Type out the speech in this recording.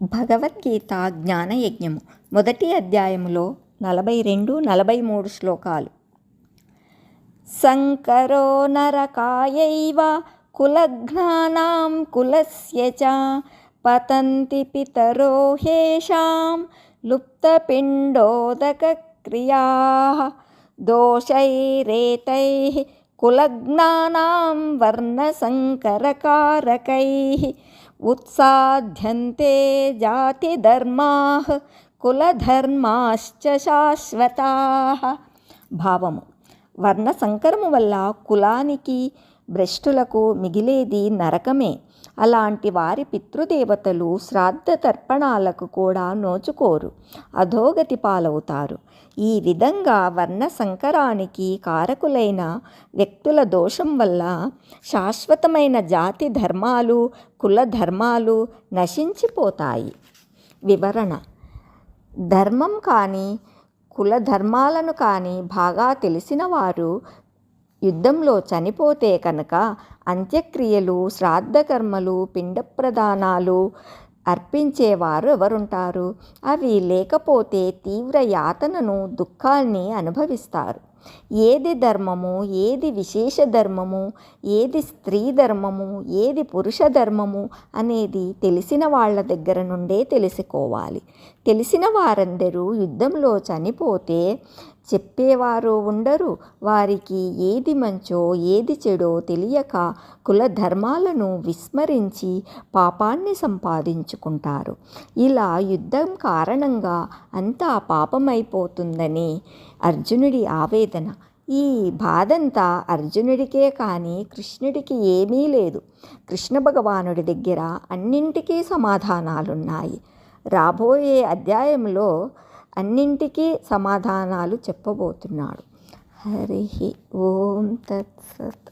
భగవద్గీత జ్ఞానయజ్ఞము మొదటి అధ్యాయములో నలభై రెండు నలభై మూడు శ్లోకాలు. సంకరో నరకాయైవ కులఘ్నానాం కులస్య చ పతంతి పితరో హేషాం లుప్తపిండోదకక్రియా దోషైరేతై కులజ్ఞానాం వర్ణసంకరకారకైः उत्साध्यन्ते జాతిధర్మాः కులధర్మాశ్చ శాశ్వతాः భావము వర్ణ సంకరము వల్ల కులానికి భ్రష్టులకు మిగిలేది నరకమే. అలాంటి వారి పితృదేవతలు శ్రాద్ధ తర్పణాలకు కూడా నోచుకోరు అధోగతి పాలవుతారు. ఈ విధంగా వర్ణ సంకరానికి కారకులైన వ్యక్తుల దోషం వల్ల శాశ్వతమైన జాతి ధర్మాలు కుల ధర్మాలు నశించిపోతాయి. వివరణ. ధర్మం కానీ కుల ధర్మాలను కానీ బాగా తెలిసిన వారు యుద్ధంలో చనిపోతే కనుక అంత్యక్రియలు శ్రాద్ధకర్మలు పిండ ప్రదానాలు అర్పించేవారు ఎవరుంటారు? అవి లేకపోతే తీవ్ర యాతనను దుఃఖాన్ని అనుభవిస్తారు. ఏది ధర్మము ఏది విశేష ధర్మము ఏది స్త్రీ ధర్మము ఏది పురుష ధర్మము అనేది తెలిసిన వాళ్ళ దగ్గర నుండే తెలుసుకోవాలి. తెలిసిన వారందరూ యుద్ధంలో చనిపోతే చెప్పేవారు ఉండరు. వారికి ఏది మంచో ఏది చెడో తెలియక కుల ధర్మాలను విస్మరించి పాపాన్ని సంపాదించుకుంటారు. ఇలా యుద్ధం కారణంగా అంతా పాపమైపోతుందని అర్జునుడి ఆవేదన. ఈ బాధంతా అర్జునుడికే కానీ కృష్ణుడికి ఏమీ లేదు. కృష్ణ భగవానుడి దగ్గర అన్నింటికీ సమాధానాలున్నాయి. రాబోయే అధ్యాయంలో అన్నింటికీ సమాధానాలు చెప్పబోతున్నాడు. హరి ఓం తత్సత్